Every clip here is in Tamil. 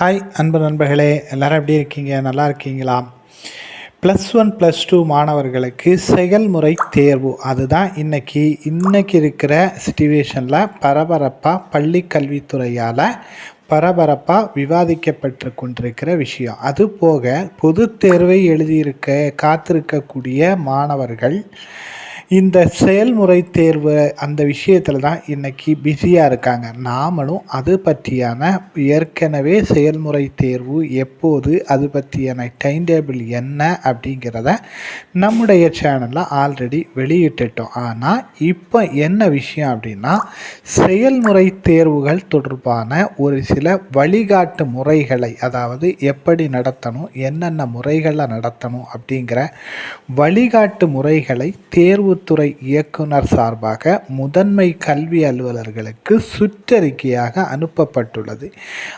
ஹாய் அன்பு நண்பர்களே எல்லாரும் எப்படி இருக்கீங்க? நல்லா இருக்கீங்களா? ப்ளஸ் ஒன் ப்ளஸ் டூ மாணவர்களுக்கு செயல்முறை தேர்வு. அதுதான் இன்றைக்கி இன்றைக்கி இருக்கிற சுச்சுவேஷனில் பரபரப்பாக பள்ளி கல்வித்துறையால் பரபரப்பாக விவாதிக்கப்பட்டு கொண்டிருக்கிற விஷயம். அது போக பொது தேர்வை எழுதியிருக்க காத்திருக்கக்கூடிய மாணவர்கள் இந்த செயல்முறை தேர்வு அந்த விஷயத்தில் தான் இன்றைக்கி பிஸியாக இருக்காங்க. நாமளும் அது பற்றியான ஏற்கனவே செயல்முறை தேர்வு எப்போது அது பற்றியான டைம் டேபிள் என்ன அப்படிங்கிறத நம்முடைய சேனலில் ஆல்ரெடி வெளியிட்டுட்டோம். ஆனால் இப்போ என்ன விஷயம் அப்படின்னா செயல்முறை தேர்வுகள் தொடர்பான ஒரு சில வழிகாட்டு முறைகளை அதாவது எப்படி நடத்தணும் என்னென்ன முறைகளை நடத்தணும் அப்படிங்கிற வழிகாட்டு முறைகளை தேர்வு கல்வித்துறை இயக்குனர் சார்பாக முதன்மை கல்வி அலுவலர்களுக்கு சுற்றறிக்கையாக அனுப்பப்பட்டுள்ளது.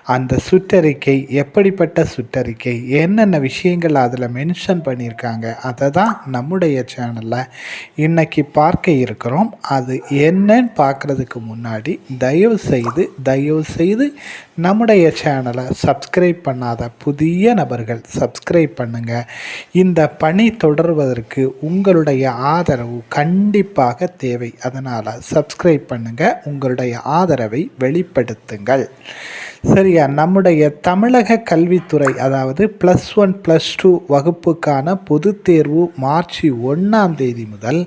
அந்த சுற்றறிக்கை எப்படிப்பட்ட சுற்றறிக்கை என்னென்ன விஷயங்கள் அதில் மென்ஷன் பண்ணியிருக்காங்க அதை தான் நம்முடைய சேனலில் இன்னைக்கு பார்க்க இருக்கிறோம். அது என்னன்னு பார்க்குறதுக்கு முன்னாடி தயவு செய்து தயவு செய்து நம்முடைய சேனலை சப்ஸ்கிரைப் பண்ணாத புதிய நபர்கள் சப்ஸ்கிரைப் பண்ணுங்கள் இந்த பணி தொடர்வதற்கு உங்களுடைய ஆதரவு கண்டிப்பாக தேவை. அதனால் சப்ஸ்கிரைப் பண்ணுங்கள் உங்களுடைய ஆதரவை வெளிப்படுத்துங்கள். சரியா? நம்முடைய தமிழக கல்வித்துறை அதாவது ப்ளஸ் ஒன் ப்ளஸ் டூ வகுப்புக்கான பொது தேர்வு மார்ச் ஒன்றாம் தேதி முதல்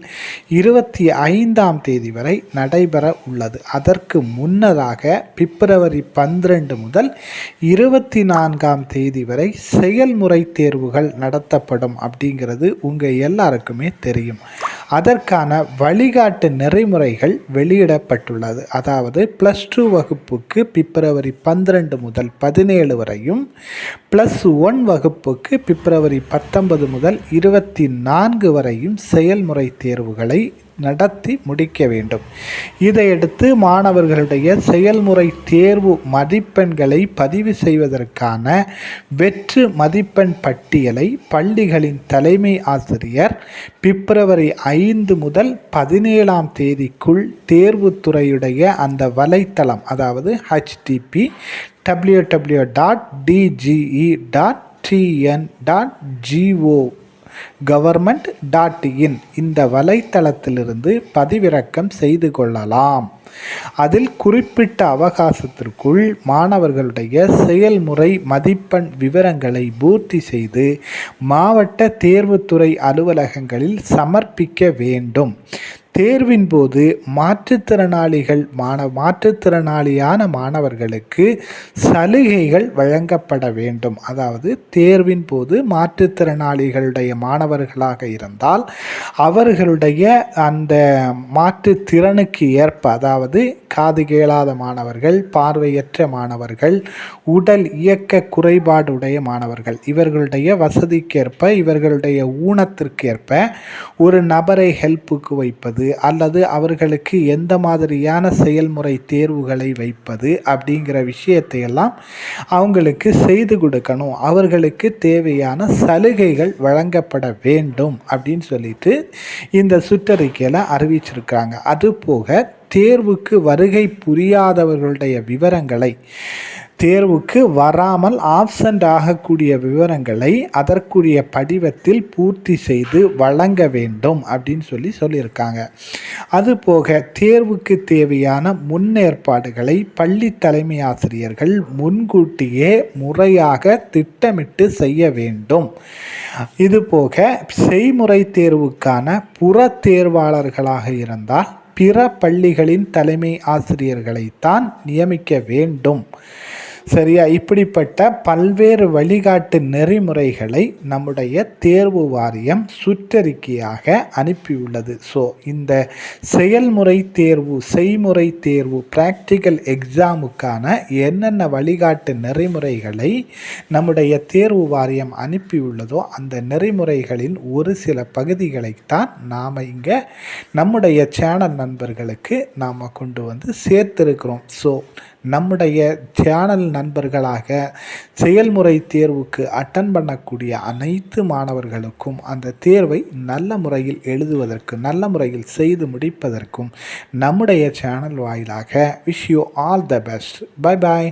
இருபத்தி ஐந்தாம் தேதி வரை நடைபெற உள்ளது. அதற்கு முன்னதாக பிப்ரவரி பன்னிரெண்டு முதல் இருபத்தி நான்காம் தேதி வரை செயல்முறை தேர்வுகள் நடத்தப்படும். அப்படிங்கிறது உங்கள் எல்லாருக்குமே தெரியும். அதற்கான வழிகாட்டு நெறிமுறைகள் வெளியிடப்பட்டுள்ளது. அதாவது ப்ளஸ் டூ வகுப்புக்கு பிப்ரவரி பன்னிரெண்டு முதல் பதினேழு வரையும் ப்ளஸ் ஒன் வகுப்புக்கு பிப்ரவரி பத்தொன்பது முதல் இருபத்தி நான்கு வரையும் செயல்முறை தேர்வுகளை நடத்தி முடிக்க வேண்டும். இதையடுத்து மாணவர்களுடைய செயல்முறை தேர்வு மதிப்பெண்களை பதிவு செய்வதற்கான வெற்று மதிப்பெண் பட்டியலை பள்ளிகளின் தலைமை ஆசிரியர் பிப்ரவரி ஐந்து முதல் பதினேழாம் தேதிக்குள் தேர்வுத்துறையுடைய அந்த வலைத்தளம் அதாவது HTTP W W dot DGE dot TN dot GO government dot in இந்த வலைத்தளத்திலிருந்து பதிவிறக்கம் செய்து கொள்ளலாம். அதில் குறிப்பிட்ட அவகாசத்திற்குள் மாணவர்களுடைய செயல்முறை மதிப்பெண் விவரங்களை பூர்த்தி செய்து மாவட்ட தேர்வுத்துறை அலுவலகங்களில் சமர்ப்பிக்க வேண்டும். தேர்வின் போது மாற்றுத்திறனாளிகள் மாண மாற்றுத்திறனாளியான மாணவர்களுக்கு சலுகைகள் வழங்கப்பட வேண்டும். அதாவது தேர்வின் போது மாற்றுத்திறனாளிகளுடைய மாணவர்களாக இருந்தால் அவர்களுடைய அந்த மாற்றுத்திறனுக்கு ஏற்ப அதாவது காது கேளாத மாணவர்கள் பார்வையற்ற மாணவர்கள் உடல் இயக்க குறைபாடுடைய மாணவர்கள் இவர்களுடைய வசதிக்கேற்ப இவர்களுடைய ஊனத்திற்கேற்ப ஒரு நபரை ஹெல்ப்புக்கு வைப்பது வைப்பது அல்லது அவர்களுக்கு எந்த மாதிரியான செயல்முறை தேர்வுகளை வைப்பது அப்படிங்கிற விஷயத்தையெல்லாம் அவங்களுக்கு செய்து கொடுக்கணும். அவர்களுக்கு தேவையான சலுகைகள் வழங்கப்பட வேண்டும் அப்படின்னு சொல்லிட்டு இந்த சுற்றறிக்கையில் அறிவிச்சிருக்காங்க அதுபோக தேர்வுக்கு வருகை புரியாதவர்களுடைய விவரங்களை தேர்வுக்கு வராமல் ஆப்சண்ட் ஆகக்கூடிய விவரங்களை அதற்குரிய படிவத்தில் பூர்த்தி செய்து வழங்க வேண்டும் அப்படின்னு சொல்லி சொல்லியிருக்காங்க. அதுபோக தேர்வுக்கு தேவையான முன்னேற்பாடுகளை பள்ளி தலைமை ஆசிரியர்கள் முன்கூட்டியே முறையாக திட்டமிட்டு செய்ய வேண்டும். இதுபோக செய்முறை தேர்வுக்கான புற தேர்வாளர்களாக இருந்தால் பிற பள்ளிகளின் தலைமை ஆசிரியர்களைத்தான் நியமிக்க வேண்டும். சரியா? இப்படிப்பட்ட பல்வேறு வழிகாட்டு நெறிமுறைகளை நம்முடைய தேர்வு வாரியம் சுற்றறிக்கையாக அனுப்பியுள்ளது. ஸோ இந்த செயல்முறை தேர்வு செய்முறை தேர்வு ப்ராக்டிக்கல் எக்ஸாமுக்கான என்னென்ன வழிகாட்டு நெறிமுறைகளை நம்முடைய தேர்வு வாரியம் அனுப்பியுள்ளதோ அந்த நெறிமுறைகளின் ஒரு சில பகுதிகளைத்தான் நாம் இங்கே நம்முடைய சேனல் நண்பர்களுக்கு நாம் கொண்டு வந்து சேர்த்திருக்கிறோம். ஸோ நம்முடைய சேனல் நண்பர்களாக செயல்முறை தேர்வுக்கு அட்டன் பண்ணக்கூடிய அனைத்து மாணவர்களுக்கும் அந்த தேர்வை நல்ல முறையில் எழுதுவதற்கு நல்ல முறையில் செய்து முடிப்பதற்கும் நம்முடைய சேனல் வாயிலாக wish you all the best bye bye